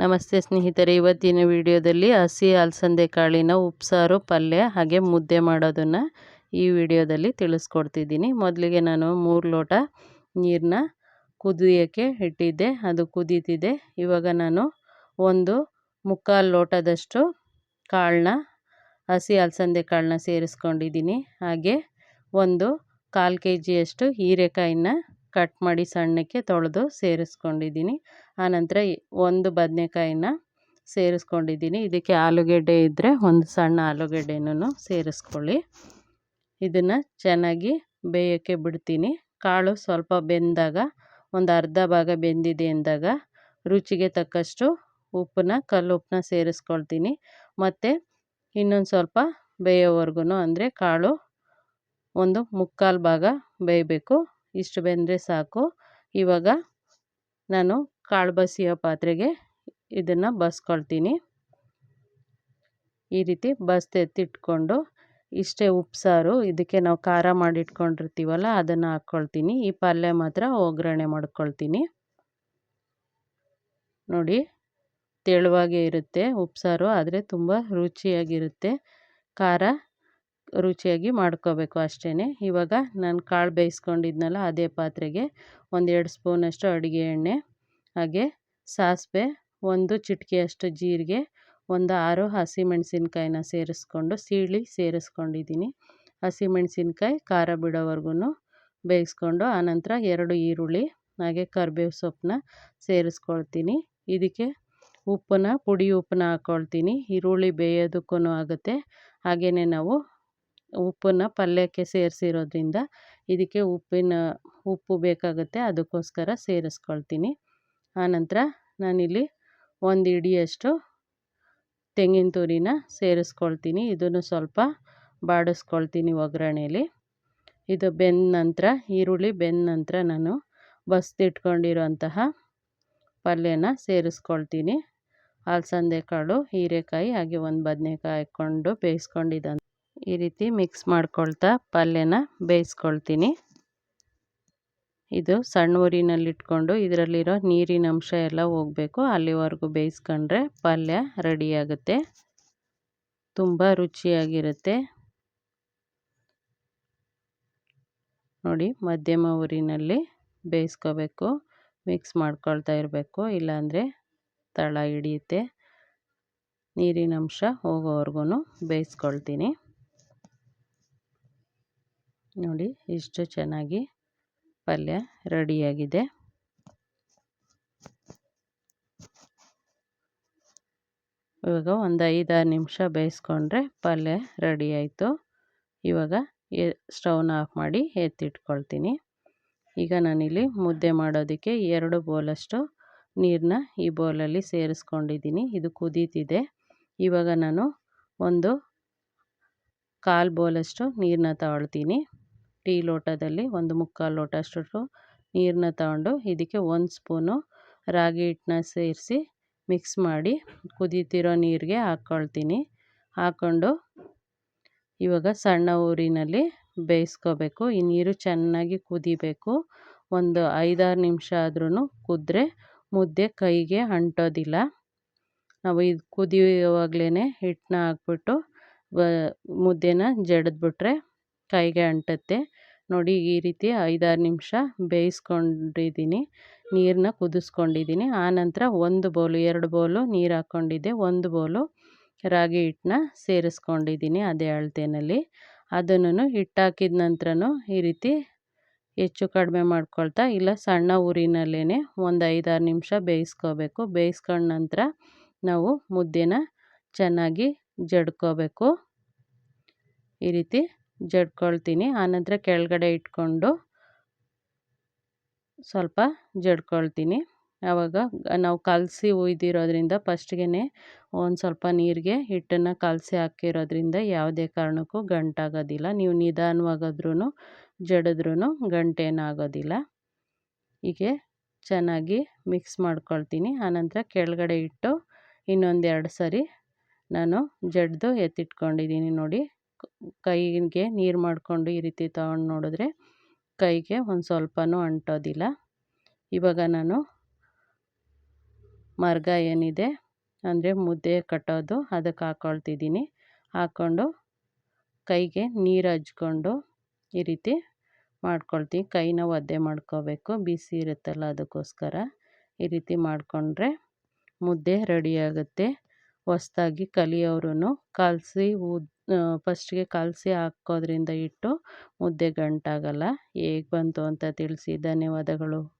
ನಮಸ್ತೆ ಸ್ನೇಹಿತರೆ, ಇವತ್ತಿನ ವಿಡಿಯೋದಲ್ಲಿ ಹಸಿ ಅಲಸಂದೆ ಕಾಳಿನ ಉಪ್ಸಾರು ಪಲ್ಯ ಹಾಗೆ ಮುದ್ದೆ ಮಾಡೋದನ್ನು ಈ ವಿಡಿಯೋದಲ್ಲಿ ತಿಳಿಸ್ಕೊಡ್ತಿದ್ದೀನಿ. ಮೊದಲಿಗೆ ನಾನು ಮೂರು ಲೋಟ ನೀರನ್ನ ಕುದಿಯೋಕ್ಕೆ ಇಟ್ಟಿದ್ದೆ, ಅದು ಕುದೀತಿದೆ. ಇವಾಗ ನಾನು ಒಂದು ಮುಕ್ಕಾಲು ಲೋಟದಷ್ಟು ಕಾಳನ್ನ ಹಸಿ ಅಲಸಂದೆ ಕಾಳನ್ನ ಸೇರಿಸ್ಕೊಂಡಿದ್ದೀನಿ. ಹಾಗೆ ಒಂದು ಕಾಲು ಕೆ ಜಿಯಷ್ಟು ಹೀರೆಕಾಯಿನ ಕಟ್ ಮಾಡಿ ಸಣ್ಣಕ್ಕೆ ತೊಳೆದು ಸೇರಿಸ್ಕೊಂಡಿದ್ದೀನಿ. ಆನಂತರ ಒಂದು ಬದನೇಕಾಯಿನ ಸೇರಿಸ್ಕೊಂಡಿದ್ದೀನಿ. ಇದಕ್ಕೆ ಆಲೂಗೆಡ್ಡೆ ಇದ್ದರೆ ಒಂದು ಸಣ್ಣ ಆಲೂಗೆಡ್ಡೆನೂ ಸೇರಿಸ್ಕೊಳ್ಳಿ. ಇದನ್ನು ಚೆನ್ನಾಗಿ ಬೇಯೋಕ್ಕೆ ಬಿಡ್ತೀನಿ. ಕಾಳು ಸ್ವಲ್ಪ ಬೆಂದಾಗ, ಒಂದು ಅರ್ಧ ಭಾಗ ಬೆಂದಿದೆ ಅಂದಾಗ ರುಚಿಗೆ ತಕ್ಕಷ್ಟು ಉಪ್ಪನ್ನ, ಕಲ್ಲು ಉಪ್ಪನ್ನ ಸೇರಿಸ್ಕೊಳ್ತೀನಿ. ಮತ್ತು ಇನ್ನೊಂದು ಸ್ವಲ್ಪ ಬೇಯೋವರೆಗೂ ಅಂದರೆ ಕಾಳು ಒಂದು ಮುಕ್ಕಾಲು ಭಾಗ ಬೇಯಬೇಕು. ಇಷ್ಟು ಬೆಂದರೆ ಸಾಕು. ಇವಾಗ ನಾನು ಕಾಳು ಬಸಿಯೋ ಪಾತ್ರೆಗೆ ಇದನ್ನು ಬಸ್ಕೊಳ್ತೀನಿ. ಈ ರೀತಿ ಬಸ್ದೆತ್ತಿಟ್ಕೊಂಡು ಇಷ್ಟೇ ಉಪ್ಸಾರು ಇದಕ್ಕೆ ನಾವು ಖಾರ ಮಾಡಿಟ್ಕೊಂಡಿರ್ತೀವಲ್ಲ, ಅದನ್ನು ಹಾಕ್ಕೊಳ್ತೀನಿ. ಈ ಪಲ್ಯ ಮಾತ್ರ ಒಗ್ಗರಣೆ ಮಾಡ್ಕೊಳ್ತೀನಿ. ನೋಡಿ, ತೆಳುವಾಗೇ ಇರುತ್ತೆ ಉಪ್ಸಾರು ಆದರೆ ತುಂಬ ರುಚಿಯಾಗಿರುತ್ತೆ. ಖಾರ ರುಚಿಯಾಗಿ ಮಾಡ್ಕೋಬೇಕು ಅಷ್ಟೇ ಇವಾಗ ನಾನು ಕಾಳು ಬೇಯಿಸ್ಕೊಂಡಿದ್ನಲ್ಲ, ಅದೇ ಪಾತ್ರೆಗೆ ಒಂದೆರಡು ಸ್ಪೂನಷ್ಟು ಅಡುಗೆ ಎಣ್ಣೆ. ಹಾಗೆ ಸಾಸಿವೆ ಒಂದು ಚಿಟಿಕೆಯಷ್ಟು ಜೀರಿಗೆ, ಒಂದು ಆರು ಹಸಿಮೆಣಸಿನ್ಕಾಯಿನ ಸೇರಿಸ್ಕೊಂಡು, ಸೀಳಿ ಸೇರಿಸ್ಕೊಂಡಿದ್ದೀನಿ. ಹಸಿಮೆಣಸಿನ್ಕಾಯಿ ಖಾರ ಬಿಡೋವರೆಗೂ ಬೇಯಿಸ್ಕೊಂಡು, ಆನಂತರ ಎರಡು ಈರುಳ್ಳಿ, ಹಾಗೆ ಕರ್ಬೇವು ಸೊಪ್ಪನ್ನ ಸೇರಿಸ್ಕೊಳ್ತೀನಿ. ಇದಕ್ಕೆ ಉಪ್ಪನ್ನ, ಪುಡಿ ಉಪ್ಪನ್ನ ಹಾಕ್ಕೊಳ್ತೀನಿ ಈರುಳ್ಳಿ ಬೇಯೋದಕ್ಕೂ ಆಗುತ್ತೆ. ಹಾಗೆಯೇ ನಾವು ಉಪ್ಪನ್ನು ಪಲ್ಯಕ್ಕೆ ಸೇರಿಸಿರೋದ್ರಿಂದ ಇದಕ್ಕೆ ಉಪ್ಪಿನ, ಉಪ್ಪು ಬೇಕಾಗುತ್ತೆ, ಅದಕ್ಕೋಸ್ಕರ ಸೇರಿಸ್ಕೊಳ್ತೀನಿ. ಆನಂತರ ನಾನಿಲ್ಲಿ ಒಂದು ಹಿಡಿಯಷ್ಟು ತೆಂಗಿನ ತುರಿನ ಸೇರಿಸ್ಕೊಳ್ತೀನಿ. ಇದನ್ನು ಸ್ವಲ್ಪ ಬಾಡಿಸ್ಕೊಳ್ತೀನಿ ಒಗ್ಗರಣೆಯಲ್ಲಿ ಇದು ಬೆಂದ ನಂತರ, ಈರುಳ್ಳಿ ಬೆಂದ ನಂತರ ನಾನು ಬಸ್ದಿಟ್ಕೊಂಡಿರೋಂತಹ ಪಲ್ಯನ ಸೇರಿಸ್ಕೊಳ್ತೀನಿ. ಅಲಸಂದೆ ಕಾಳು, ಹೀರೆಕಾಯಿ ಹಾಗೆ ಒಂದು ಬದನೆಕಾಯಿ ಹಾಕ್ಕೊಂಡು ಬೇಯಿಸ್ಕೊಂಡಿದಂ ಈ ರೀತಿ ಮಿಕ್ಸ್ ಮಾಡ್ಕೊಳ್ತಾ ಪಲ್ಯನ ಬೇಯಿಸ್ಕೊಳ್ತೀನಿ. ಇದು ಸಣ್ಣ ಊರಿನಲ್ಲಿಟ್ಕೊಂಡು ಇದರಲ್ಲಿರೋ ನೀರಿನ ಅಂಶ ಎಲ್ಲ ಹೋಗಬೇಕು. ಅಲ್ಲಿವರೆಗೂ ಬೇಯಿಸ್ಕೊಂಡ್ರೆ ಪಲ್ಯ ರೆಡಿಯಾಗುತ್ತೆ. ತುಂಬ ರುಚಿಯಾಗಿರುತ್ತೆ. ನೋಡಿ, ಮಧ್ಯಮ ಊರಿನಲ್ಲಿ ಬೇಯಿಸ್ಕೋಬೇಕು. ಮಿಕ್ಸ್ ಮಾಡ್ಕೊಳ್ತಾ ಇರಬೇಕು. ಇಲ್ಲಾಂದರೆ ತಳ ಹಿಡಿಯುತ್ತೆ. ನೀರಿನ ಅಂಶ ಹೋಗೋವರೆಗೂ ಬೇಯಿಸ್ಕೊಳ್ತೀನಿ. ನೋಡಿ, ಇಷ್ಟು ಚೆನ್ನಾಗಿ ಪಲ್ಯ ರೆಡಿಯಾಗಿದೆ. ಇವಾಗ ಒಂದು ಐದಾರು ನಿಮಿಷ ಬೇಯಿಸ್ಕೊಂಡ್ರೆ ಪಲ್ಯ ರೆಡಿ ಆಯಿತು. ಇವಾಗ ಸ್ಟವ್ನ ಆಫ್ ಮಾಡಿ ಎತ್ತಿಟ್ಕೊಳ್ತೀನಿ. ಈಗ ನಾನಿಲ್ಲಿ ಮುದ್ದೆ ಮಾಡೋದಕ್ಕೆ ಎರಡು ಬೌಲಷ್ಟು ನೀರನ್ನ ಈ ಬೌಲಲ್ಲಿ ಸೇರಿಸ್ಕೊಂಡಿದ್ದೀನಿ. ಇದು ಕುದೀತಿದೆ. ಇವಾಗ ನಾನು ಒಂದು ಕಾಲು ಬೌಲಷ್ಟು ನೀರನ್ನ ತಗೊಳ್ತೀನಿ. ಟೀ ಲೋಟದಲ್ಲಿ ಒಂದು ಮುಕ್ಕಾಲು ಲೋಟ ಅಷ್ಟು ನೀರನ್ನ ತಗೊಂಡು ಇದಕ್ಕೆ ಒಂದು ಸ್ಪೂನು ರಾಗಿ ಹಿಟ್ಟನ್ನ ಸೇರಿಸಿ ಮಿಕ್ಸ್ ಮಾಡಿ ಕುದೀತಿರೋ ನೀರಿಗೆ ಹಾಕ್ಕೊಳ್ತೀನಿ ಹಾಕ್ಕೊಂಡು ಇವಾಗ ಸಣ್ಣ ಊರಿನಲ್ಲಿ ಬೇಯಿಸ್ಕೋಬೇಕು. ಈ ನೀರು ಚೆನ್ನಾಗಿ ಕುದಿಬೇಕು. ಒಂದು ಐದಾರು ನಿಮಿಷ ಆದ್ರೂ ಕುದ್ರೆ ಮುದ್ದೆ ಕೈಗೆ ಅಂಟೋದಿಲ್ಲ. ನಾವು ಇದು ಕುದಿಯುವಾಗಲೇ ಹಿಟ್ಟನ್ನ ಹಾಕ್ಬಿಟ್ಟು ಮುದ್ದೆನ ಜಡಿದ್ಬಿಟ್ರೆ ಕೈಗೆ ಅಂಟುತ್ತೆ. ನೋಡಿ, ಈ ರೀತಿ ಐದಾರು ನಿಮಿಷ ಬೇಯಿಸ್ಕೊಂಡಿದ್ದೀನಿ. ನೀರನ್ನ ಕುದಿಸ್ಕೊಂಡಿದ್ದೀನಿ. ಆನಂತರ ಒಂದು ಬೌಲು, ಎರಡು ಬೌಲು ನೀರು ಹಾಕ್ಕೊಂಡಿದ್ದೆ ಒಂದು ಬೌಲು ರಾಗಿ ಹಿಟ್ಟನ್ನ ಸೇರಿಸ್ಕೊಂಡಿದ್ದೀನಿ ಅದೇ ಅಳತೆಯಲ್ಲಿ ಅದನ್ನು ಹಿಟ್ಟು ಹಾಕಿದ ನಂತರನೂ ಈ ರೀತಿ ಹೆಚ್ಚು ಕಡಿಮೆ ಮಾಡ್ಕೊಳ್ತಾ, ಇಲ್ಲ ಸಣ್ಣ ಊರಿನಲ್ಲೇ ಒಂದು ಐದಾರು ನಿಮಿಷ ಬೇಯಿಸ್ಕೋಬೇಕು. ಬೇಯಿಸ್ಕೊಂಡ ನಂತರ ನಾವು ಮುದ್ದೆನ ಚೆನ್ನಾಗಿ ಜಡ್ಕೋಬೇಕು. ಈ ರೀತಿ ಜಡ್ಕೊಳ್ತೀನಿ. ಆನಂತರ ಕೆಳಗಡೆ ಇಟ್ಕೊಂಡು ಸ್ವಲ್ಪ ಜಡ್ಕೊಳ್ತೀನಿ. ಆವಾಗ ನಾವು ಕಲಸಿ ಹುಯ್ದಿರೋದ್ರಿಂದ ಫಸ್ಟ್ಗೆ ಒಂದು ಸ್ವಲ್ಪ ನೀರಿಗೆ ಹಿಟ್ಟನ್ನು ಕಲಸಿ ಹಾಕಿರೋದ್ರಿಂದ ಯಾವುದೇ ಕಾರಣಕ್ಕೂ ಗಂಟಾಗೋದಿಲ್ಲ. ನೀವು ನಿಧಾನವಾಗಾದ್ರೂ ಜಡಿದ್ರೂ ಗಂಟೇನಾಗೋದಿಲ್ಲ. ಹೀಗೆ ಚೆನ್ನಾಗಿ ಮಿಕ್ಸ್ ಮಾಡ್ಕೊಳ್ತೀನಿ. ಆನಂತರ ಕೆಳಗಡೆ ಇಟ್ಟು ಇನ್ನೊಂದೆರಡು ಸರಿ ನಾನು ಜಡ್ದು ಎತ್ತಿಟ್ಕೊಂಡಿದ್ದೀನಿ ನೋಡಿ. ಕೈಗೆ ನೀರು ಮಾಡಿಕೊಂಡು ಈ ರೀತಿ ತಗೊಂಡು ನೋಡಿದ್ರೆ ಕೈಗೆ ಒಂದು ಸ್ವಲ್ಪನೂ ಅಂಟೋದಿಲ್ಲ. ಇವಾಗ ನಾನು ಮರ್ಗ ಏನಿದೆ ಅಂದರೆ ಮುದ್ದೆ ಕಟ್ಟೋದು ಅದಕ್ಕೆ ಹಾಕ್ಕೊಳ್ತಿದ್ದೀನಿ ಹಾಕ್ಕೊಂಡು ಕೈಗೆ ನೀರು ಹಚ್ಕೊಂಡು ಈ ರೀತಿ ಮಾಡ್ಕೊಳ್ತೀನಿ. ಕೈನ ಒದ್ದೆ ಮಾಡ್ಕೋಬೇಕು. ಬಿಸಿ ಇರುತ್ತಲ್ಲ ಅದಕ್ಕೋಸ್ಕರ ಈ ರೀತಿ ಮಾಡಿಕೊಂಡ್ರೆ ಮುದ್ದೆ ರೆಡಿಯಾಗುತ್ತೆ ಹೊಸ್ದಾಗಿ ಕಲಿಯೋರು ಕಲಸಿ ಉದ್ ಫಸ್ಟ್ಗೆ ಕಲಸಿ ಹಾಕೋದ್ರಿಂದ ಹಿಟ್ಟು ಮುದ್ದೆ ಗಂಟಾಗಲ್ಲ ಹೇಗೆ ಬಂತು ಅಂತ ತಿಳಿಸಿ. ಧನ್ಯವಾದಗಳು.